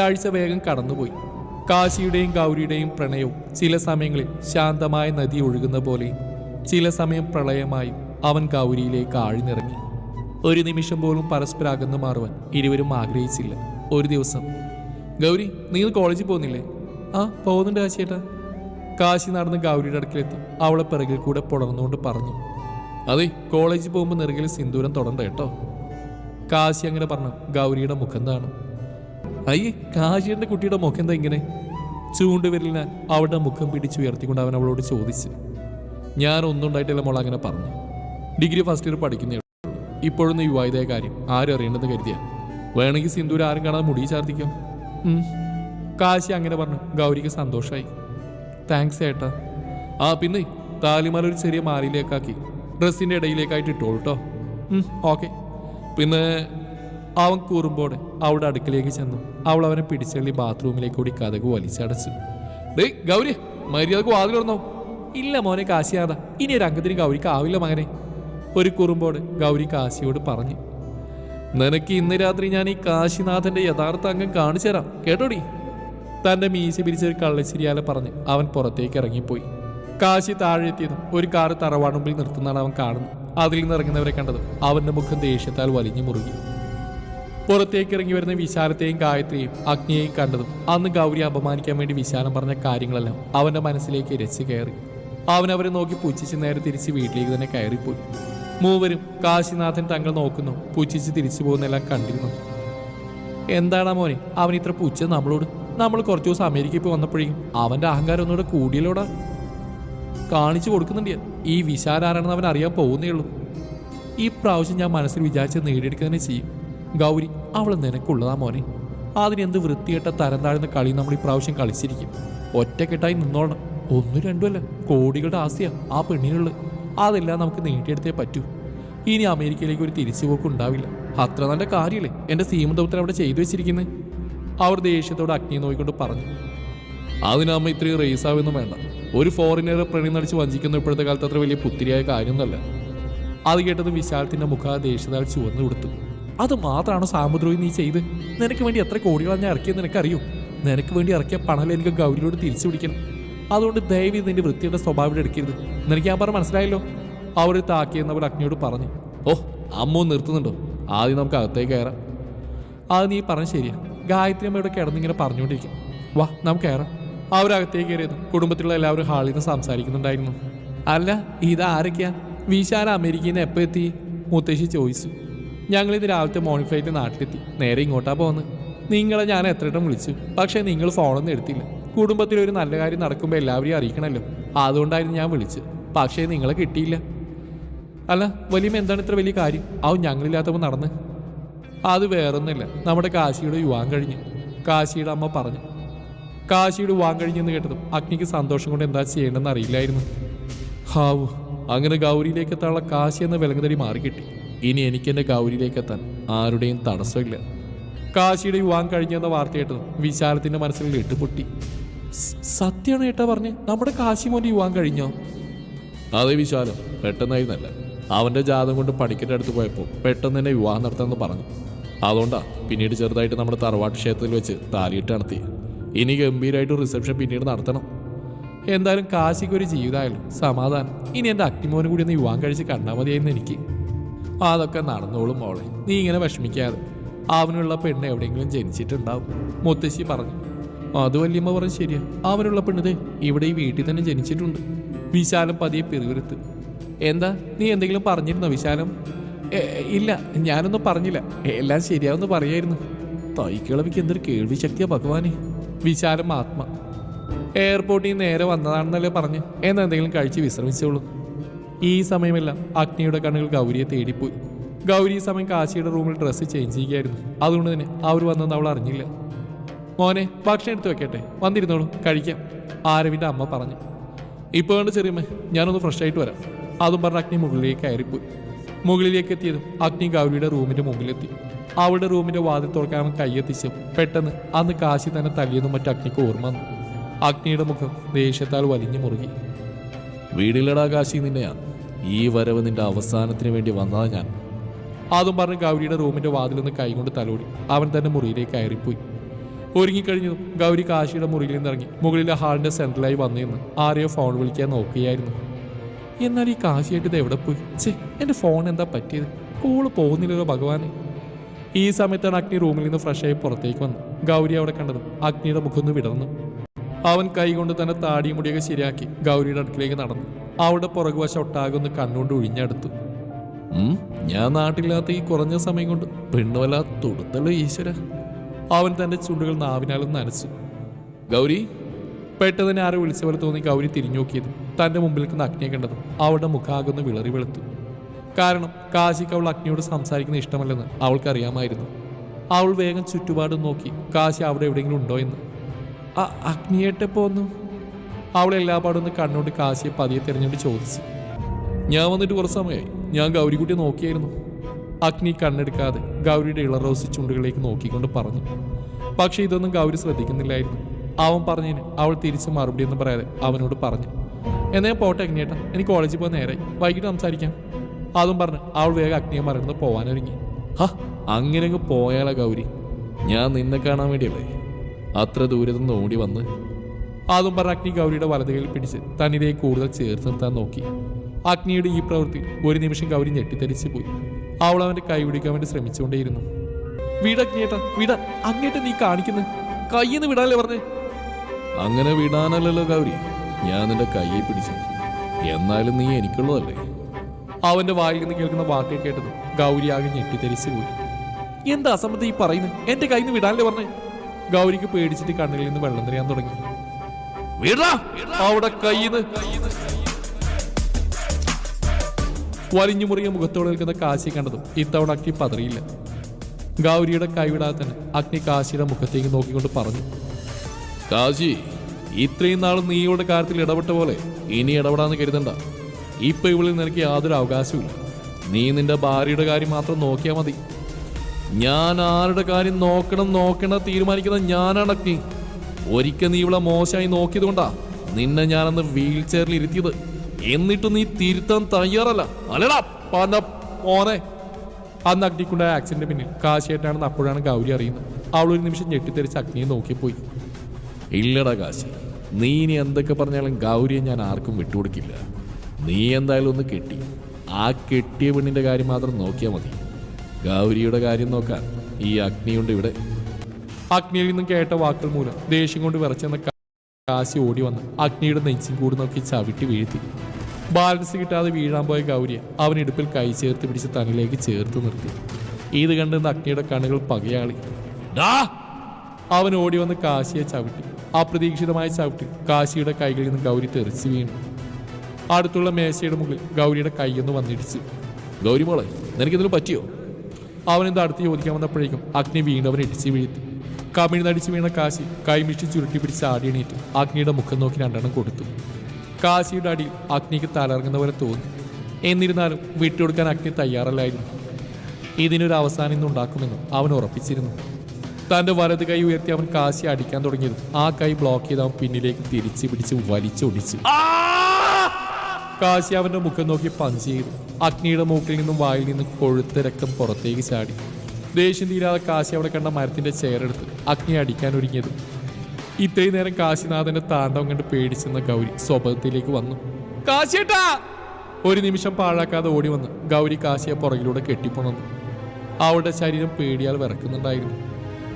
ഒരാഴ്ച വേഗം കടന്നുപോയി. കാശിയുടെയും ഗൗരിയുടെയും പ്രണയവും ചില സമയങ്ങളിൽ ശാന്തമായ നദി ഒഴുകുന്ന പോലെ ചില സമയം പ്രളയമായി അവൻ ഗൗരിയിലേക്ക് ആഴ്ന്നിറങ്ങി. ഒരു നിമിഷം പോലും പരസ്പരം അകന്നു മാറുവാൻ ഇരുവരും ആഗ്രഹിച്ചില്ല. ഒരു ദിവസം ഗൗരി നീ കോളേജിൽ പോകുന്നില്ലേ? ആ പോകുന്നുണ്ട് കാശിയേട്ടാ കാശി നടന്ന് ഗൗരിയുടെ അടുക്കിലെത്തി. അവളെ പിറകിൽ കൂടെ പുടർന്നുകൊണ്ട് പറഞ്ഞു അതെ കോളേജിൽ പോകുമ്പോൾ നെറുകിൽ സിന്ദൂരം തുടണ്ട കേട്ടോ കാശി അങ്ങനെ പറഞ്ഞു ഗൗരിയുടെ മുഖം എന്താണ് അയ്യേ കാശിയുടെ കുട്ടിയുടെ മുഖം എന്താ ഇങ്ങനെ? ചൂണ്ടുവിരലിൽ ഞാൻ അവളുടെ മുഖം പിടിച്ചുയർത്തിക്കൊണ്ട് അവൻ അവളോട് ചോദിച്ചു. ഞാൻ ഒന്നും ഉണ്ടായിട്ടില്ല മോൾ അങ്ങനെ പറഞ്ഞു. ഡിഗ്രി ഫസ്റ്റ് ഇയർ പഠിക്കുന്നേ. ഇപ്പോഴൊന്നും യുവായതായ കാര്യം ആരും അറിയണ്ടെന്ന് കരുതിയ. വേണമെങ്കിൽ സിന്ദൂർ ആരും കാണാതെ മുടി ചാർത്തിക്കാം. കാശി അങ്ങനെ പറഞ്ഞു. ഗൗരിക്ക് സന്തോഷമായി താങ്ക്സ് ഏട്ടാ ആ പിന്നെ താലിമാല ഒരു ചെറിയ മാലയിലേക്കാക്കി. ഡ്രസ്സിന്റെ ഇടയിലേക്കായിട്ട് ഇട്ടോളൂ കേട്ടോ ഓക്കെ. പിന്നെ അവൻ കൂറുമ്പോടെ അവളുടെ അടുക്കളയിലേക്ക് ചെന്നു. അവൾ അവനെ പിടിച്ചള്ളി ബാത്റൂമിലേക്ക് കൂടി കഥകു വലിച്ചടച്ചു ഡേ ഗൗരി മര്യാദയ്ക്ക് വാതിൽ തുറന്നോ. ഇല്ല മോനെ കാശിയാത. ഇനി ഒരു അംഗത്തിന് ഗൗരിക്ക് ആവില്ല മകനെ. ഒരു കുറുമ്പോട് ഗൗരി കാശിയോട് പറഞ്ഞു. നിനക്ക് ഇന്ന് രാത്രി ഞാൻ ഈ കാശിനാഥന്റെ യഥാർത്ഥ അംഗം കാണിച്ചു തരാം. കേട്ടോടി? തന്റെ മീശ പിരിച്ചൊരു കള്ളശ്ശിരിയാലെ പറഞ്ഞ് അവൻ പുറത്തേക്ക് ഇറങ്ങിപ്പോയി. കാശി താഴെ എത്തിയതും ഒരു കാറ് തറവാടുമ്പിൽ നിർത്തുന്നതാണ് അവൻ കാണുന്നത്. അതിൽ നിന്ന് ഇറങ്ങുന്നവരെ കണ്ടതും അവന്റെ മുഖം ദേഷ്യത്താൽ വലിഞ്ഞു മുറുകി. പുറത്തേക്ക് ഇറങ്ങി വരുന്ന വിശാലത്തെയും ഗായത്രിയെയും അഗ്നിയെയും കണ്ടതും അന്ന് ഗൗരി അപമാനിക്കാൻ വേണ്ടി വിശാലം പറഞ്ഞ കാര്യങ്ങളെല്ലാം അവന്റെ മനസ്സിലേക്ക് ഇരച്ചു കയറി. അവൻ അവരെ നോക്കി പുച്ഛിച്ച് നേരെ തിരിച്ച് വീട്ടിലേക്ക് തന്നെ കയറിപ്പോയി. മൂവരും കാശിനാഥൻ തങ്ങൾ നോക്കുന്നു പുച്ഛിച്ച് തിരിച്ചു പോകുന്നെല്ലാം കണ്ടിരുന്നു. എന്താടാ മോനെ അവൻ ഇത്ര പുച്ഛ നമ്മളോട്? നമ്മൾ കുറച്ചു ദിവസം അമേരിക്കയിൽ പോയി വന്നപ്പോഴേക്കും അവന്റെ അഹങ്കാരം ഒന്നുകൂടെ കൂടിയല്ലോടാ? കാണിച്ചു കൊടുക്കുന്നുണ്ട്. ഈ വിശാലാരാണെന്ന് അവൻ അറിയാൻ പോകുന്നേ ഉള്ളൂ. ഈ പ്രാവശ്യം ഞാൻ മനസ്സിൽ വിചാരിച്ച് നേടിയെടുക്കുക തന്നെ ചെയ്യും. ഗൗരി അവൾ നിനക്കുള്ളതാ മോനെ. അതിനെന്ത് വൃത്തികെട്ട തരം താഴ്ന്ന കളി നമ്മൾ ഈ പ്രാവശ്യം കളിച്ചിരിക്കും. ഒറ്റക്കെട്ടായി നിന്നോളണം. ഒന്നും രണ്ടുമല്ല കോടികളുടെ ആസ്തിയാ ആ പെണ്ണിനുള്ളത്. അതെല്ലാം നമുക്ക് നേടിയെടുത്തേ പറ്റൂ. ഇനി അമേരിക്കയിലേക്ക് ഒരു തിരിച്ചുപോക്ക് ഉണ്ടാവില്ല. അത്ര നല്ല കാര്യമല്ലേ എന്റെ സീമന്തപുത്രൻ അവിടെ ചെയ്തു വെച്ചിരിക്കുന്നത് അവർ ദേഷ്യത്തോട് അഗ്നിയെ നോക്കിക്കൊണ്ട് പറഞ്ഞു. അതിനമ്മ ഇത്രയും റേസ് ആവുമെന്നും വേണ്ട. ഒരു ഫോറിനറെ പ്രണി നടിച്ച് വഞ്ചിക്കുന്ന ഇപ്പോഴത്തെ കാലത്ത് അത്ര വലിയ പുത്തിരിയായ കാര്യമൊന്നുമല്ല. അത് കേട്ടത് വിശാലത്തിന്റെ മുഖ ദേഷ്യതാൽ ചുവന്നു കൊടുത്തു അത് മാത്രമാണ് സാമുദ്രോ നീ ചെയ്ത്? നിനക്ക് വേണ്ടി എത്ര കോടികളാണ് ഞാൻ ഇറക്കിയെന്ന് നിനക്കറിയൂ? നിനക്ക് വേണ്ടി ഇറക്കിയ പണം എനിക്ക് ഗൗരിയോട് തിരിച്ചു പിടിക്കണം. അതുകൊണ്ട് ദയവ് നിന്റെ വൃത്തിയുടെ സ്വഭാവം എടുക്കരുത്. നിനക്ക് ഞാൻ പറഞ്ഞ മനസ്സിലായല്ലോ? അവർ താക്കിയെന്നവർ അഗ്നിയോട് പറഞ്ഞു. ഓ അമ്മോ നിർത്തുന്നുണ്ടോ? ആദ്യം നമുക്ക് അകത്തേക്ക് കയറാം. അത് നീ പറഞ്ഞ ശരിയാ. ഗായത്രി അമ്മയോട് കിടന്നിങ്ങനെ പറഞ്ഞുകൊണ്ടിരിക്കും. വാ നമുക്ക് കയറാം. അവരകത്തേക്ക് കയറിയത് കുടുംബത്തിലുള്ള എല്ലാവരും ഹാളിൽ നിന്ന് സംസാരിക്കുന്നുണ്ടായിരുന്നു. അല്ല ഇത് ആരൊക്കെയാ വിശാല അമേരിക്കയിൽ നിന്ന് എപ്പോൾ എത്തി? മുത്തശ്ശി ചോദിച്ചു. ഞങ്ങൾ ഇത് രാവിലത്തെ മോർണിംഗ് ഫ്ലൈറ്റ് നാട്ടിലെത്തി. നേരെ ഇങ്ങോട്ടാ പോകുന്നത് നിങ്ങളെ ഞാൻ എത്ര വട്ടം വിളിച്ചു. പക്ഷേ നിങ്ങൾ ഫോണൊന്നും എടുത്തില്ല. കുടുംബത്തിൽ ഒരു നല്ല കാര്യം നടക്കുമ്പോൾ എല്ലാവരെയും അറിയിക്കണമല്ലോ അതുകൊണ്ടായിരുന്നു ഞാൻ വിളിച്ചത്. പക്ഷേ നിങ്ങളെ കിട്ടിയില്ല. അല്ല വലിയ എന്താണ് ഇത്ര വലിയ കാര്യം? അവൻ ഞങ്ങളില്ലാത്തപ്പോൾ നടന്ന്. അത് വേറൊന്നുമില്ല. നമ്മുടെ കാശിയുടെ യുവാൻ കഴിഞ്ഞു. കാശിയുടെ അമ്മ പറഞ്ഞു. കാശിയുടെ യുവാൻ കഴിഞ്ഞെന്ന് കേട്ടതും അഗ്നിക്ക് സന്തോഷം കൊണ്ട് എന്താ ചെയ്യേണ്ടതെന്ന് അറിയില്ലായിരുന്നു. ഹാവു അങ്ങനെ ഗൗരിയിലേക്ക് എത്താനുള്ള കാശി എന്ന വിലങ്ങുതടി മാറിക്കിട്ടി. ഇനി എനിക്ക് എന്റെ ഗൗരിയിലേക്ക് എത്താൻ ആരുടെയും തടസ്സമില്ല. കാശിയുടെ യുവാൻ കഴിഞ്ഞെന്ന വാർത്ത കേട്ട് വിശാലത്തിന്റെ മനസ്സിൽ ഇട്ടുപൊട്ടി സത്യമാണ് ഏട്ടാ പറഞ്ഞ് നമ്മുടെ കാശി മോന്റെ യുവാൻ കഴിഞ്ഞോ? അതെ വിശാലം പെട്ടെന്നായിരുന്നല്ല. അവന്റെ ജാതം കൊണ്ട് പണിക്കന്റെ അടുത്ത് പോയപ്പോൾ പെട്ടെന്ന് തന്നെ വിവാഹം നടത്താമെന്ന് പറഞ്ഞു. അതുകൊണ്ടാ പിന്നീട് ചെറുതായിട്ട് നമ്മുടെ തറവാട്ട് ക്ഷേത്രത്തിൽ വെച്ച് താലിയിട്ട് നടത്തി. ഇനി ഗംഭീരമായിട്ട് റിസപ്ഷൻ പിന്നീട് നടത്തണം. എന്തായാലും കാശിക്ക് ഒരു ജീവിതമായാലും സമാധാനം. ഇനി എന്റെ അഗ്നിമോനും കൂടി ഒന്ന് വിവാഹം കഴിച്ച് കണ്ടാൽ മതിയായിരുന്നു എനിക്ക്. അതൊക്കെ നടന്നോളും മോളെ. നീ ഇങ്ങനെ വിഷമിക്കാതെ. അവനുള്ള പെണ്ണ് എവിടെയെങ്കിലും ജനിച്ചിട്ടുണ്ടാവും. മുത്തശ്ശി പറഞ്ഞു. അത് വല്യമ്മ പറഞ്ഞു ശരിയാ. അവനുള്ള പെണ്ണിതേ ഇവിടെ ഈ വീട്ടിൽ തന്നെ ജനിച്ചിട്ടുണ്ട്. വിശാലം പതിയെ പിറുവിരുത്ത് എന്താ? നീ എന്തെങ്കിലും പറഞ്ഞിരുന്നോ വിശാലം? ഇല്ല ഞാനൊന്നും പറഞ്ഞില്ല. എല്ലാം ശരിയാവെന്ന് പറയായിരുന്നു. തൈക്കിളവിക്ക് എന്തൊരു കേൾവി ശക്തിയാ ഭഗവാനെ. വിശാലം ആത്മ. എയർപോർട്ടിൽ നേരെ വന്നതാണെന്നല്ലേ പറഞ്ഞ്. എന്നാ എന്തെങ്കിലും കഴിച്ച് വിശ്രമിച്ചോളൂ. ഈ സമയമെല്ലാം അഗ്നിയുടെ കണ്ണുകൾ ഗൗരിയെ തേടിപ്പോയി. ഗൗരി ഈ സമയം കാശിയുടെ റൂമിൽ ഡ്രസ്സ് ചേഞ്ച് ചെയ്യുകയായിരുന്നു. അതുകൊണ്ട് തന്നെ അവർ വന്നെന്ന് അവൾ അറിഞ്ഞില്ല. മോനെ ഭക്ഷണം എടുത്തു വെക്കട്ടെ. വന്നിരുന്നോളൂ കഴിക്കാം. ആരവിന്റെ അമ്മ പറഞ്ഞു. ഇപ്പോൾ വേണ്ട ചെറിയമ്മ ഞാനൊന്ന് ഫ്രഷ് ആയിട്ട് വരാം. അതും പറഞ്ഞ് അഗ്നി മുകളിലേക്ക് കയറിപ്പോയി. മുകളിലേക്ക് എത്തിയതും അഗ്നി ഗൗരിയുടെ റൂമിന്റെ മുമ്പിലെത്തി. അവളുടെ റൂമിന്റെ വാതിൽ തുറക്കാൻ അവൻ കൈയെത്തിച്ചു പെട്ടെന്ന് അന്ന് കാശി തന്നെ തല്ലിയെന്നും മറ്റു അഗ്നിക്ക് ഓർമ്മ വന്നു. അഗ്നിയുടെ മുഖം ദേഷ്യത്താൽ വലിഞ്ഞു മുറുകി. വീടിലടാ കാശി നിന്നെയാണ് ഈ വരവ് നിന്റെ അവസാനത്തിന് വേണ്ടി വന്നതാ ഞാൻ. അതും പറഞ്ഞ് ഗൗരിയുടെ റൂമിന്റെ വാതിൽ നിന്ന് കൈകൊണ്ട് തലോടി അവൻ തന്നെ മുറിയിലേക്ക് കയറിപ്പോയി. ഒരുങ്ങിക്കഴിഞ്ഞു ഗൗരി കാശിയുടെ മുറിയിൽ നിന്ന് ഇറങ്ങി. മുകളിലെ ഹാളിന്റെ സെൻട്രലായി വന്നിരുന്നു ആരെയോ ഫോൺ വിളിക്കാൻ നോക്കുകയായിരുന്നു. എന്നാൽ ഈ കാശിയായിട്ട് ഇത് എവിടെ പോയി? ചേ ഫോൺ എന്താ പറ്റിയത്? കോൾ പോകുന്നില്ലല്ലോ ഭഗവാനെ. ഈ സമയത്താണ് അഗ്നി റൂമിൽ നിന്ന് ഫ്രഷ് ആയി പുറത്തേക്ക് വന്നു ഗൗരി അവിടെ കണ്ടത് അഗ്നിയുടെ മുഖം ഒന്ന് വിടർന്നു. അവൻ കൈകൊണ്ട് തന്നെ താടിയും മുടിയൊക്കെ ശരിയാക്കി ഗൗരിയുടെ അടുക്കിലേക്ക് നടന്നു. അവളുടെ പുറകുവശം ഒട്ടാകൊന്ന് കണ്ണുകൊണ്ട് ഒഴിഞ്ഞെടുത്തു. ഞാൻ നാട്ടില്ലാത്ത ഈ കുറഞ്ഞ സമയം കൊണ്ട് പെണ്ണുവല്ല തൊടുത്തല്ലോ ഈശ്വര? അവൻ തന്റെ ചുണ്ടുകൾ നാവിനാലും നനച്ചു ഗൗരി പെട്ടെന്ന് ആരെ വിളിച്ച പോലെ തോന്നി ഗൗരി തിരിഞ്ഞു നോക്കിയത് തന്റെ മുമ്പിൽ അഗ്നിയെ കണ്ടത്. അവളുടെ മുഖാകുന്ന് വിളറി വെളുത്തു. കാരണം കാശിക്ക് അവൾ അഗ്നിയോട് സംസാരിക്കുന്ന ഇഷ്ടമല്ലെന്ന് അവൾക്കറിയാമായിരുന്നു. അവൾ വേഗം ചുറ്റുപാടും നോക്കി കാശി അവിടെ എവിടെയെങ്കിലും ഉണ്ടോ എന്ന്. അഗ്നിയേട്ടെ പോന്നു അവൾ എല്ലാ പാടും ഒന്ന് കണ്ണോട്ട് കാശിയെ പതിയെ തിരഞ്ഞുകൊണ്ട് ചോദിച്ചു. ഞാൻ വന്നിട്ട് കുറച്ച് സമയമായി ഞാൻ ഗൗരിക്കുട്ടിയെ നോക്കിയായിരുന്നു. അഗ്നി കണ്ണെടുക്കാതെ ഗൗരിയുടെ ഇളറോസി ചുണ്ടുകളിലേക്ക് നോക്കിക്കൊണ്ട് പറഞ്ഞു. പക്ഷേ ഇതൊന്നും ഗൗരി ശ്രദ്ധിക്കുന്നില്ലായിരുന്നു. അവൻ പറഞ്ഞതിന് അവൾ തിരിച്ച് മറുപടി എന്ന് പറയാതെ അവനോട് പറഞ്ഞു. എന്നാ പോട്ടെ അഗ്നിയേട്ടാ എനിക്ക് കോളേജിൽ പോകാൻ നേരായി. വൈകിട്ട് സംസാരിക്കാം. അതും പറഞ്ഞ് അവൾ വേഗം അഗ്നിയെ മറന്ന് പോവാനൊരുങ്ങി. ഹാ അങ്ങനെ അങ്ങ് പോയാലാ ഗൗരി. ഞാൻ നിന്നെ കാണാൻ വേണ്ടിയല്ലേ? അത്ര ദൂരത്തുനിന്ന് ഓടി വന്ന് അതും പറഞ്ഞ അഗ്നി ഗൗരിയുടെ വലതുകയിൽ പിടിച്ച് തന്നിലേക്ക് കൂടുതൽ ചേർത്ത് നിർത്താൻ നോക്കി. അഗ്നിയുടെ ഈ പ്രവൃത്തി ഒരു നിമിഷം ഗൗരി ഞെട്ടിത്തെരിച്ചു പോയി അവൾ അവന്റെ കൈ പിടിക്കാൻ വേണ്ടി ശ്രമിച്ചുകൊണ്ടേയിരുന്നു. വിട അഗ്നിയേട്ട വീട. അങ്ങേട്ട നീ കാണിക്കുന്നത് കയ്യിന്ന് വിടാനല്ലേ പറഞ്ഞേ? അങ്ങനെ വിടാനല്ലല്ലോ ഗൗരി. ഞാൻ നിന്റെ കയ്യെ പിടിച്ചു. എന്നാലും നീ എനിക്കുള്ളതല്ലേ? അവന്റെ വായിൽ നിന്ന് കേൾക്കുന്ന വാക്കെ കേട്ടത് ഗൗരി ആകെ ഞെട്ടിത്തെരിച്ചു പോയി എന്താ അസംബന്ധം ഈ പറയുന്നത് എന്റെ കയ്യിൽ നിന്ന് വിടാനല്ലേ പറഞ്ഞേ? ഗൗരിക്ക് പേടിച്ചിട്ട് കണ്ണുകളിൽ നിന്ന് വെള്ളം നിറയാൻ തുടങ്ങി. വിടാ. അവിടെ കയ്യിന്ന് വലിഞ്ഞു മുറിയ മുഖത്തോടെ നിൽക്കുന്ന കാശി കണ്ടതും ഇത്തവണ അഗ്നി പതറിയില്ല. ഗൗരിയുടെ കൈവിടാതെ തന്നെ അഗ്നി കാശിയുടെ മുഖത്തേക്ക് നോക്കിക്കൊണ്ട് പറഞ്ഞു. കാശി ഇത്രയും നാൾ നീയുടെ കാര്യത്തിൽ ഇടപെട്ട പോലെ ഇനി ഇടപെടാന്ന് കരുതണ്ട. ഇപ്പൊ ഇവളിൽ നിനക്ക് യാതൊരു അവകാശവുമില്ല നീ നിന്റെ ഭാര്യയുടെ കാര്യം മാത്രം നോക്കിയാൽ മതി. ഞാൻ ആരുടെ കാര്യം നോക്കണം നോക്കണം തീരുമാനിക്കുന്ന ഞാനാണ് അഗ്നി. ഒരിക്കൽ നീ ഇവളെ മോശമായി നോക്കിയതുകൊണ്ടാ നിന്നെ ഞാനന്ന് വീൽ ചെയറിൽ ഇരുത്തിയത്. എന്നിട്ട് നീ തിരുത്താൻ തയ്യാറല്ല. അല്ലടാ പന്ന മോനെ. അന്ന് അഗ്നിക്കുണ്ടായ ആക്സിഡന്റ് പിന്നിൽ കാശിയായിട്ടാണെന്ന് അപ്പോഴാണ് ഗൗരി അറിയുന്നത്. അവൾ ഒരു നിമിഷം ഞെട്ടിത്തെറിച്ച് അഗ്നിയെ നോക്കിപ്പോയി. ഇല്ലടാ കാശി നീ ഇനി എന്തൊക്കെ പറഞ്ഞാലും ഗൗരിയെ ഞാൻ ആർക്കും വിട്ടുകൊടുക്കില്ല. നീ എന്തായാലും ഒന്ന് കെട്ടി. ആ കെട്ടിയ പെണ്ണിന്റെ കാര്യം മാത്രം നോക്കിയാൽ മതി. ഗൗരിയുടെ കാര്യം നോക്കാൻ ഈ അഗ്നിയുണ്ട് ഇവിടെ. അഗ്നിയിൽ നിന്നും കേട്ട വാക്കുകൾ മൂലം ദേഷ്യം കൊണ്ട് വിറച്ചെന്ന കാശി ഓടി വന്ന് അഗ്നിയുടെ നെഞ്ചും കൂടി നോക്കി ചവിട്ടി വീഴ്ത്തി. ബാലൻസ് കിട്ടാതെ വീഴാൻ പോയ ഗൗരി അവൻ ഇടുപ്പിൽ കൈ ചേർത്ത് പിടിച്ച് തന്നിലേക്ക് ചേർത്ത് നിർത്തി. ഇത് കണ്ട് അഗ്നിയുടെ കണ്ണുകൾ പകയാളി! അവൻ ഓടി വന്ന് കാശിയെ ചവിട്ടി. അപ്രതീക്ഷിതമായ ചവിട്ടി കാശിയുടെ കൈകളിൽ നിന്ന് ഗൗരി തെറിച്ച് വീണു. അടുത്തുള്ള മേശയുടെ മുകളിൽ ഗൗരിയുടെ കൈയൊന്ന് വന്നിടിച്ച്. ഗൗരി മോളെ നിനക്കിതിന് പറ്റിയോ? അവനെന്ത് അടുത്ത് ചോദിക്കാൻ വന്നപ്പോഴേക്കും അഗ്നി വീണ്ടും അവൻ ഇടിച്ച് വീഴ്ത്തി. കമിഴ്ന്നടിച്ച് വീണ കാശി കൈമിഷി ചുരുട്ടി പിടിച്ച് ആടിയണീറ്റ് അഗ്നിയുടെ മുഖം നോക്കി രണ്ടെണ്ണം കൊടുത്തു. കാശിയുടെ അടി അഗ്നിക്ക് തലറങ്ങുന്ന പോലെ തോന്നി. എന്നിരുന്നാലും വിട്ടുകൊടുക്കാൻ അഗ്നി തയ്യാറല്ലായിരുന്നു. ഇതിനൊരു അവസാനം ഇന്ന് ഉണ്ടാക്കുമെന്ന് അവൻ ഉറപ്പിച്ചിരുന്നു. തന്റെ വലത് കൈ ഉയർത്തി അവൻ കാശി അടിക്കാൻ തുടങ്ങിയതും. ആ കൈ ബ്ലോക്ക് ചെയ്ത് അവൻ പിന്നിലേക്ക് തിരിച്ചു പിടിച്ച് വലിച്ചൊടിച്ചു. കാശി അവന്റെ മുഖം നോക്കി പഞ്ച് ചെയ്തു. അഗ്നിയുടെ മൂക്കിൽ നിന്നും വായിൽ നിന്നും കൊഴുത്ത രക്തം പുറത്തേക്ക് ചാടി. ദേഷ്യം തീരാതെ കാശി അവിടെ കണ്ട മരത്തിന്റെ ചെയറെടുത്ത് അഗ്നി അടിക്കാൻ ഒരുങ്ങിയത്. ഇത്രയും നേരം കാശിനാഥന്റെ താണ്ഡവം കണ്ട് പേടിച്ചെന്ന ഗൗരി സ്വഭാവത്തിലേക്ക് വന്നു. കാശിയേട്ടാ! ഒരു നിമിഷം പാഴാക്കാതെ ഓടി വന്ന് ഗൗരി കാശിയെ പുറകിലൂടെ കെട്ടിപ്പോണന്നു അവളുടെ ശരീരം പേടിയാൽ വിറക്കുന്നുണ്ടായിരുന്നു.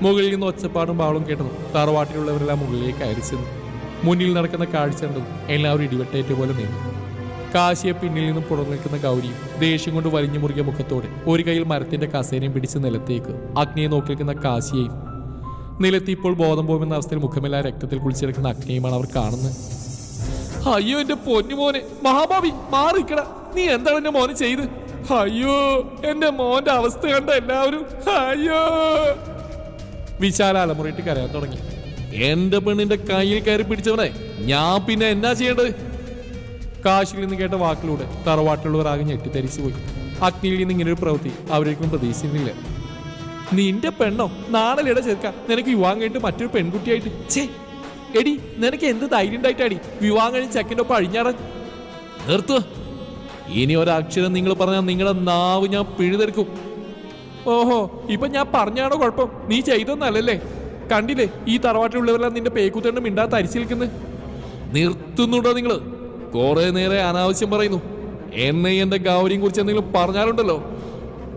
മുകളിൽ നിന്ന് ഒച്ചപ്പാടും ബാളും കേട്ടതും തറവാട്ടിലുള്ളവരെല്ലാം മുകളിലേക്ക് കയറി ചെന്നു. മുന്നിൽ നടക്കുന്ന കാഴ്ച കണ്ടതും എല്ലാവരും ഇടിവെട്ടേറ്റ പോലെ നിന്നു. കാശിയെ പിന്നിൽ നിന്ന് പുറന്നിൽക്കുന്ന ഗൗരിയും ദേഷ്യം കൊണ്ട് വലിഞ്ഞു മുറുകിയ മുഖത്തോടെ ഒരു കയ്യിൽ മരത്തിന്റെ കസേരയും പിടിച്ച് നിലത്തേക്ക് അഗ്നിയെ നോക്കി നിൽക്കുന്ന കാശിയെയും നിലത്തി ഇപ്പോൾ ബോധം പോകുമെന്ന അവസ്ഥയിൽ മുഖമെല്ലാം രക്തത്തിൽ കുളിച്ചിരിക്കുന്ന അഗ്നിയുമാണ് അവർ കാണുന്നത്. അയ്യോ എന്റെ പൊന്നുമോനെ മഹാഭാവി മാറിക്കട. നീ എന്താണ് എന്റെ മോനെ ചെയ്ത്? അയ്യോ എന്റെ മോന്റെ അവസ്ഥ കണ്ട എല്ലാവരും അയ്യോ. വിശാല അലമുറയിട്ട് കരയാൻ തുടങ്ങി. എന്റെ പെണ്ണിന്റെ കയ്യിൽ കയറി പിടിച്ചവനെ ഞാൻ പിന്നെ എന്നാ ചെയ്യേണ്ടത്? കാശിയിൽ നിന്ന് കേട്ട വാക്കിലൂടെ തറവാട്ടിലുള്ളവർ ആകെ ഞെട്ടിത്തരിച്ചു പോയി അഗ്നിയിൽ നിന്ന് ഒരു പ്രവൃത്തി അവരേക്കും പ്രതീക്ഷിക്കുന്നില്ല നിന്റെ പെണ്ണോ? നാണലിട ചേർക്ക നിനക്ക് വിവാഹം കഴിഞ്ഞിട്ട് മറ്റൊരു പെൺകുട്ടിയായിട്ട്. ചേ എടി നിനക്ക് എന്ത് ധൈര്യം ഉണ്ടായിട്ടാടി? വിവാഹം കഴിഞ്ഞ് ചെക്കന്റെ ഒപ്പം അഴിഞ്ഞാറ നിർത്തുക ഇനി ഒരക്ഷരം നിങ്ങൾ പറഞ്ഞാൽ നിങ്ങളെ നാവ് ഞാൻ പിഴുതെടുക്കും. ഓഹോ ഇപ്പൊ ഞാൻ പറഞ്ഞാണോ കുഴപ്പം? നീ ചെയ്തൊന്നല്ലല്ലേ കണ്ടില്ലേ ഈ തറവാട്ടിലുള്ളവരെല്ലാം നിന്റെ പേക്കൂത്തേണ്ട് മിണ്ടാ തരിച്ചു നിൽക്കുന്നത് നിർത്തുന്നുണ്ടോ നിങ്ങൾ? കുറെ നേരെ അനാവശ്യം പറയുന്നു. എന്നെ എന്റെ ഗൗരിയും കുറിച്ച് എന്തെങ്കിലും പറഞ്ഞാലുണ്ടല്ലോ?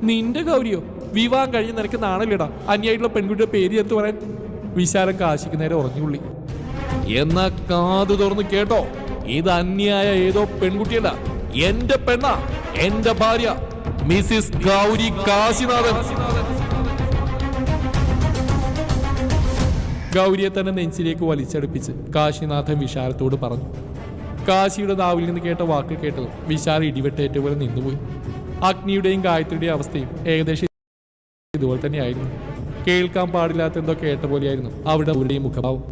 നിന്റെ ഗൗരിയോ? വിവാഹം കഴിഞ്ഞ് നിനക്ക് നാണല്ലേടാ. അന്യായിട്ടുള്ള പെൺകുട്ടിയുടെ പേര് ചേർത്ത് പറയാൻ വിശാലം കാശിക്ക് നേരെ ഉറഞ്ഞുള്ളി എന്നാ കാതു തുറന്ന് കേട്ടോ. ഇത് അന്യായ ഏതോ പെൺകുട്ടിയല്ല. എന്റെ പെണ്ണാ. എന്റെ ഭാര്യ. മിസിസ് ഗൗരി കാശിനാഥൻ. ഗൗരിയെ തന്നെ നെഞ്ചിലേക്ക് വലിച്ചടുപ്പിച്ച് കാശിനാഥൻ വിശാലത്തോട് പറഞ്ഞു. കാശിയുടെ നാവിൽ നിന്ന് കേട്ട വാക്ക് കേട്ടത് വിശാൽ ഇടിവെട്ടേറ്റ പോലെ നിന്നുപോയി. അഗ്നിയുടെയും ഗായത്രിയുടെയും അവസ്ഥയും ഏകദേശം ഇതുപോലെ തന്നെയായിരുന്നു. കേൾക്കാൻ പാടില്ലാത്ത എന്തോ കേട്ട പോലെയായിരുന്നു അവിടെ അവരുടെയും മുഖഭാവം.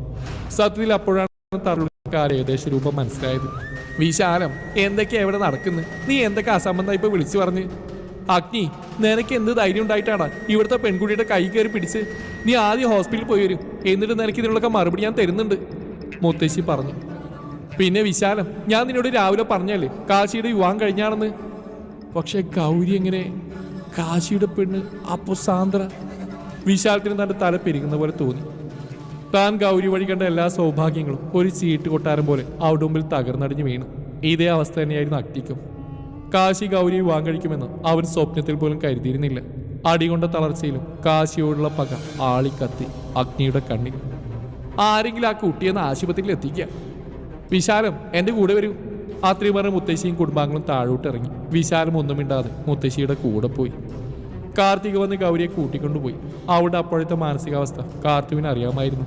സത്യത്തിൽ അപ്പോഴാണ് തറുക്കാർ ഏകദേശ രൂപം മനസ്സിലായത്. വിശാലം എന്തൊക്കെയാ എവിടെ നടക്കുന്നു? നീ എന്തൊക്കെ അസംബന്ധമായി ഇപ്പൊ വിളിച്ചു പറഞ്ഞ്? അഗ്നി നിനക്ക് എന്ത് ധൈര്യം ഉണ്ടായിട്ടാണ് ഇവിടുത്തെ പെൺകുട്ടിയുടെ കൈ കയറി പിടിച്ച്? നീ ആദ്യം ഹോസ്പിറ്റലിൽ പോയി വരും. എന്നിട്ട് നിനക്ക് ഇതിനുള്ളൊക്കെ മറുപടി ഞാൻ തരുന്നുണ്ട് മുത്തശ്ശി പറഞ്ഞു. പിന്നെ വിശാലം ഞാൻ നിന്നോട് രാവിലെ പറഞ്ഞല്ലേ കാശിയുടെ വിവാഹം കഴിഞ്ഞാണെന്ന്? പക്ഷെ ഗൗരി എങ്ങനെ? കാശിയുടെ പെണ്ണ് അപ്പോ സാന്ദ്ര വിശാലത്തിന് തന്റെ തല പെരുകുന്ന പോലെ തോന്നി. താൻ ഗൗരി വഴി കണ്ട എല്ലാ സൗഭാഗ്യങ്ങളും ഒരു ചീട്ട് കൊട്ടാരം പോലെ അവിടെ മുമ്പിൽ തകർന്നടിഞ്ഞു വീണു. ഇതേ അവസ്ഥ തന്നെയായിരുന്നു അക്തിക്കും. കാശി ഗൗരി വിവാഹം കഴിക്കുമെന്ന് അവൻ സ്വപ്നത്തിൽ പോലും കരുതിയിരുന്നില്ല. അടികൊണ്ട തളർച്ചയിലും കാശിയോടുള്ള പക ആളിക്കത്തി അഗ്നിയുടെ കണ്ണിൽ. ആരെങ്കിലും ആ കുട്ടിയെന്ന് ആശുപത്രിയിൽ എത്തിക്കുക. വിശാലം എന്റെ കൂടെ വരൂ. രാത്രി പറഞ്ഞ മുത്തശ്ശിയും കുടുംബാംഗങ്ങളും താഴോട്ട് ഇറങ്ങി. വിശാലം ഒന്നും മിണ്ടാതെ മുത്തശ്ശിയുടെ കൂടെ പോയി. കാർത്തിക വന്ന് ഗൗരിയെ കൂട്ടിക്കൊണ്ടുപോയി. അവളുടെ അപ്പോഴത്തെ മാനസികാവസ്ഥ കാർത്തിവിന് അറിയാമായിരുന്നു.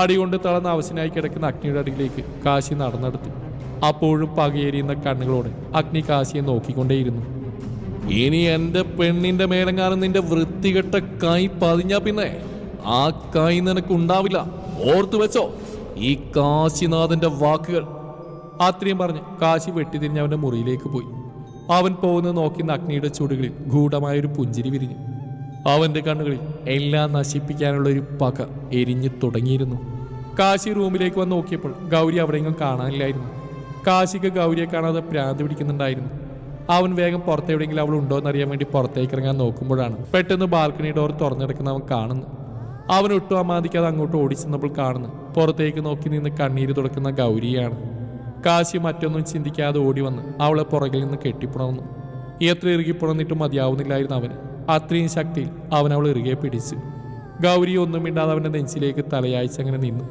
അടികൊണ്ട് തളർന്ന അവശനായി കിടക്കുന്ന അഗ്നിയുടെ അടിയിലേക്ക് കാശി നടന്നെടുത്തു. അപ്പോഴും പകയേരിയുന്ന കണ്ണുകളോടെ അഗ്നി കാശിയെ നോക്കിക്കൊണ്ടേയിരുന്നു. ഇനി എന്റെ പെണ്ണിന്റെ മേലങ്ങാനും നിന്റെ വൃത്തികെട്ട കായ് പതിഞ്ഞാ പിന്നെ ആ കായ് നിനക്ക് ഉണ്ടാവില്ല ഓർത്തു വെച്ചോ ഈ കാശിനാഥന്റെ വാക്കുകൾ. അത്രയും പറഞ്ഞ് കാശി വെട്ടിതിരിഞ്ഞ് അവന്റെ മുറിയിലേക്ക് പോയി. അവൻ പോകുന്നത് നോക്കി അഗ്നിയുടെ ചുടുകളിൽ ഗൂഢമായൊരു പുഞ്ചിരി വിരിഞ്ഞു. അവന്റെ കണ്ണുകളിൽ എല്ലാം നശിപ്പിക്കാനുള്ള ഒരു പക എരിഞ്ഞു തുടങ്ങിയിരുന്നു. കാശി റൂമിലേക്ക് വന്ന് നോക്കിയപ്പോൾ ഗൗരി അവിടെയെങ്കിലും കാണാനില്ലായിരുന്നു. കാശിക്ക് ഗൗരിയെ കാണാതെ പ്രാന്തി പിടിക്കുന്നുണ്ടായിരുന്നു. അവൻ വേഗം പുറത്തെവിടെയെങ്കിലും അവൾ ഉണ്ടോ എന്നറിയാൻ വേണ്ടി പുറത്തേക്ക് ഇറങ്ങാൻ നോക്കുമ്പോഴാണ് പെട്ടെന്ന് ബാൽക്കണി ഡോർ തുറന്നെടുക്കുന്ന അവൻ കാണുന്നു അവൻ ഒട്ടും അമാദിക്കാതെ അങ്ങോട്ട് ഓടിച്ചെന്നപ്പോൾ കാണുന്നു പുറത്തേക്ക് നോക്കി നിന്ന് കണ്ണീര് തുടക്കുന്ന ഗൗരിയാണ്. കാശി മറ്റൊന്നും ചിന്തിക്കാതെ ഓടി വന്ന് അവളെ പുറകിൽ നിന്ന് കെട്ടിപ്പുണർന്നു എത്ര ഇറുകിപ്പുണർന്നിട്ടും മതിയാവുന്നില്ലായിരുന്നു അവന്. അത്രയും ശക്തിയിൽ അവൻ അവൾ ഇറുകെ പിടിച്ചു. ഗൗരി ഒന്നും മിണ്ടാതെ അവന്റെ നെഞ്ചിലേക്ക് തലയാഴ്ച അങ്ങനെ നിന്നു.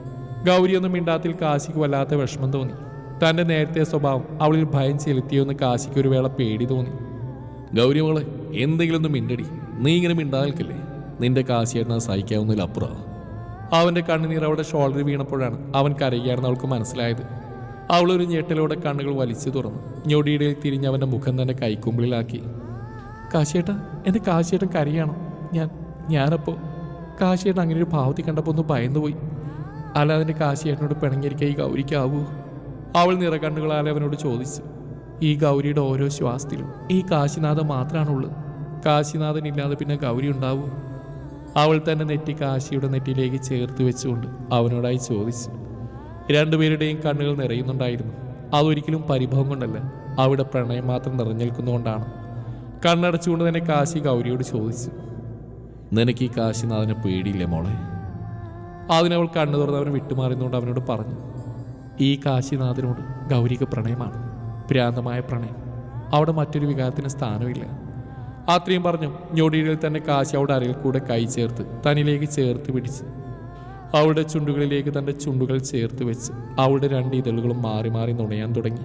ഗൗരി ഒന്നും മിണ്ടാത്തിൽ കാശിക്ക് വല്ലാത്ത വിഷമം തോന്നി. തന്റെ നേരത്തെ സ്വഭാവം അവളിൽ ഭയം ചെലുത്തിയെന്ന് കാശിക്ക് ഒരു വേള പേടി തോന്നി. ഗൗരി മോളെ എന്തെങ്കിലും ഒന്ന് മിണ്ടടി. നീ ഇങ്ങനെ മിണ്ടാ നിൽക്കില്ലേ. നിന്റെ കാശിയേട്ടനെ സഹിക്കാവുന്നതിൽ അപ്പുറം അവന്റെ കണ്ണുനീർ അവളുടെ ഷോൾഡറിൽ വീണപ്പോഴാണ് അവൻ കരയുകയാണെന്ന് അവൾക്ക് മനസ്സിലായത്. അവളൊരു ഞെട്ടലോടെ കണ്ണുകൾ വലിച്ചു തുറന്നു. ഞൊടിയിടയിൽ തിരിഞ്ഞ് അവന്റെ മുഖം തന്നെ കൈക്കുമ്പിളിലാക്കി. കാശിയേട്ട എന്റെ കാശിയേട്ടൻ കരയാണോ. ഞാൻ ഞാനപ്പോൾ കാശിയേട്ടൻ അങ്ങനെ ഒരു ഭാവത്തിൽ കണ്ടപ്പോൾ ഒന്ന് ഭയന്നുപോയി. അല്ലാതെ എന്റെ കാശിയേട്ടനോട് പിണങ്ങിയിരിക്കുക ഈ ഗൗരിക്കാവൂ അവൾ നിറകണ്ണുകളാലെ അവനോട് ചോദിച്ചു. ഈ ഗൗരിയുടെ ഓരോ ശ്വാസത്തിലും ഈ കാശിനാഥൻ മാത്രമാണുള്ളത് കാശിനാഥൻ ഇല്ലാതെ പിന്നെ ഗൗരി ഉണ്ടാവൂ? അവൾ തന്നെ നെറ്റി കാശിയുടെ നെറ്റിയിലേക്ക് ചേർത്ത് വെച്ചുകൊണ്ട് അവനോടായി ചോദിച്ചു. രണ്ടുപേരുടെയും കണ്ണുകൾ നിറയുന്നുണ്ടായിരുന്നു. അതൊരിക്കലും പരിഭവം കൊണ്ടല്ല. അവിടെ പ്രണയം മാത്രം നിറഞ്ഞേൽക്കുന്നതുകൊണ്ടാണ്. കണ്ണടച്ചുകൊണ്ട് തന്നെ കാശി ഗൗരിയോട് ചോദിച്ചു. നിനക്ക് ഈ കാശിനാഥനെ പേടിയില്ലേ മോളെ? അതിനവൾ കണ്ണു തുറന്ന് അവനെ വിട്ടുമാറുന്നതുകൊണ്ട് അവനോട് പറഞ്ഞു. ഈ കാശിനാഥനോട് ഗൗരിക്ക് പ്രണയമാണ്. ഭ്രാന്തമായ പ്രണയം. അവിടെ മറ്റൊരു വികാരത്തിന് സ്ഥാനമില്ല. അത്രയും പറഞ്ഞു ഞൊടിയിൽ തന്നെ കാശി അവിടെ അരയിൽ കൂടെ കൈ ചേർത്ത് തനിലേക്ക് ചേർത്ത് പിടിച്ച്. അവളുടെ ചുണ്ടുകളിലേക്ക് തന്റെ ചുണ്ടുകൾ ചേർത്ത് വെച്ച് അവളുടെ രണ്ട് ഇതളുകളും മാറി മാറി നുണയാൻ തുടങ്ങി.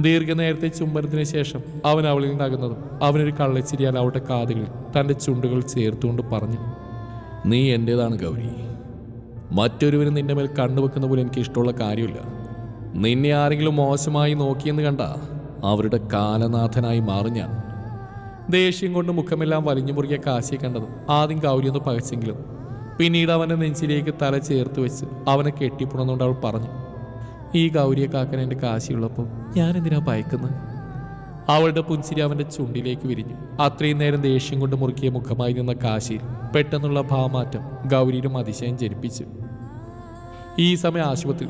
ദീർഘനേരത്തെ ചുംബനത്തിന് ശേഷം അവൻ അവളിൽ നിന്നകുന്നതും അവനൊരു കള്ളച്ചിരിയാൽ അവളുടെ കാതുകളിൽ തന്റെ ചുണ്ടുകൾ ചേർത്തുകൊണ്ട് പറഞ്ഞു നീ എന്റേതാണ് ഗൗരി? മറ്റൊരുവരും നിന്റെ മേൽ കണ്ണുവെക്കുന്ന പോലെ എനിക്ക് ഇഷ്ടമുള്ള കാര്യമില്ല. നിന്നെ ആരെങ്കിലും മോശമായി നോക്കിയെന്ന് കണ്ട അവരുടെ കാലനാഥനായി മാറും ഞാൻ. ദേഷ്യം കൊണ്ട് മുഖമെല്ലാം വലിഞ്ഞു മുറുകിയ കാശിയെ കണ്ടത് ആദ്യം ഗൗരിയൊന്ന് പകച്ചെങ്കിലും. പിന്നീട് അവന്റെ നെഞ്ചിലേക്ക് തല ചേർത്ത് വെച്ച് അവനെ കെട്ടിപ്പുണന്നുകൊണ്ട് അവൾ പറഞ്ഞു ഈ ഗൗരിയെ കാക്കാൻ എന്റെ കാശിയുള്ളപ്പോൾ ഞാൻ എന്തിനാ ഭയക്കുന്നത്? അവളുടെ പുഞ്ചിരി അവന്റെ ചുണ്ടിലേക്ക് വിരിഞ്ഞു. അത്രയും നേരം ദേഷ്യം കൊണ്ട് മുറുക്കിയ മുഖമായി നിന്ന കാശിയിൽ പെട്ടെന്നുള്ള ഭാവമാറ്റം ഗൗരിയിലും അതിശയം ജനിപ്പിച്ചു. ഈ സമയം ആശുപത്രി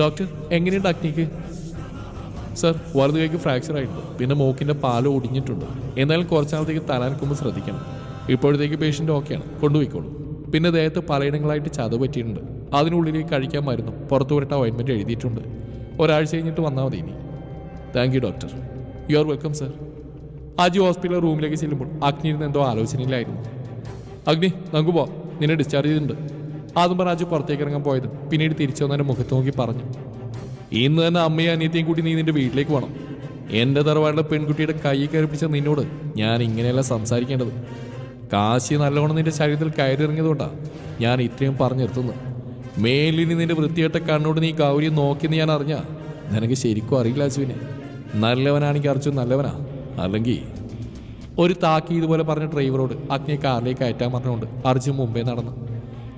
ഡോക്ടർ എങ്ങനെയുണ്ട് അഗ്നിക്ക്? സർ വലതു കൈക്ക് ഫ്രാക്ചർ ആയിട്ടുണ്ട്. പിന്നെ മൂക്കിന്റെ പാൽ ഒടിഞ്ഞിട്ടുണ്ട്. എന്നാലും കുറച്ചാളത്തേക്ക് തലാനക്കുമ്പോൾ ശ്രദ്ധിക്കണം. ഇപ്പോഴത്തേക്ക് പേഷ്യന്റ് ഓക്കെയാണ് കൊണ്ടുപോയിക്കോളൂ. പിന്നെ ദേഹത്ത് പലയിടങ്ങളായിട്ട് ചതവ് പറ്റിയിട്ടുണ്ട്. അതിനുള്ളിലേക്ക് കഴിക്കാൻ മരുന്നും പുറത്തു വരട്ട ഓയിൻമെന്റ് എഴുതിയിട്ടുണ്ട്. ഒരാഴ്ച കഴിഞ്ഞിട്ട് വന്നാൽ മതി ഇനി. Thank you doctor you are welcome sir ആജി hospital റൂമിലേക്ക് ചെല്ലുമ്പോൾ അഗ്നി ഇരുന്ന് എന്തോ ആലോചനയിലായിരുന്നു. അഗ്നി നമുക്ക് പോവാം. നിന്നെ ഡിസ്ചാർജ് ചെയ്തിട്ടുണ്ട്. ആദ്യം പറഞ്ഞ പുറത്തേക്ക് ഇറങ്ങാൻ പോയത്. പിന്നീട് തിരിച്ചു വന്നതിന്റെ മുഖത്ത് നോക്കി പറഞ്ഞു. ഇന്ന് തന്നെ അമ്മയും അനിയത്തെയും കൂട്ടി നീ നിന്റെ വീട്ടിലേക്ക് പോകണം എന്റെ തറവാടിലെ പെൺകുട്ടിയുടെ കൈ കയറി പിടിച്ച നിന്നോട് ഞാൻ ഇങ്ങനെയല്ല സംസാരിക്കേണ്ടത്. കാശി നല്ലോണം നിന്റെ ശരീരത്തിൽ കയറിയിറങ്ങിയതുകൊണ്ടാണ് ഞാൻ ഇത്രയും പറഞ്ഞു നിർത്തുന്നത് മേലിന് നിന്റെ വൃത്തികെട്ട കണ്ണോട് നീ ഗൗരിയെ നോക്കിയെന്ന് ഞാൻ അറിഞ്ഞ നിനക്ക് ശരിക്കും അറിയില്ല അശുവിനെ. നല്ലവനാണെങ്കിൽ അർജുൻ നല്ലവനാ. അല്ലെങ്കിൽ ഒരു താക്കി ഇതുപോലെ പറഞ്ഞ ഡ്രൈവറോട് അഗ്നിയെ കാറിലേക്ക് കയറ്റാൻ പറഞ്ഞുകൊണ്ട് അർജുൻ മുമ്പേ നടന്നു.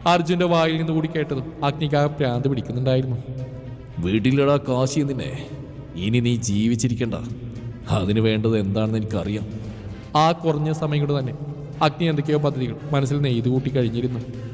അർജുന്റെ വായിൽ നിന്ന് കൂടി കേട്ടത് അഗ്നിക്ക് ആ പ്രാന്ത് പിടിക്കുന്നുണ്ടായിരുന്നു. വീട്ടിലടാ കാശി നിന്നെ. ഇനി നീ ജീവിച്ചിരിക്കണ്ട. അതിന് വേണ്ടത് എന്താണെന്ന് എനിക്കറിയാം. ആ കുറഞ്ഞ സമയം കൊണ്ട് തന്നെ അഗ്നി എന്തൊക്കെയോ പദ്ധതികൾ മനസ്സിൽ നെയ്തുകൂട്ടി കഴിഞ്ഞിരുന്നു.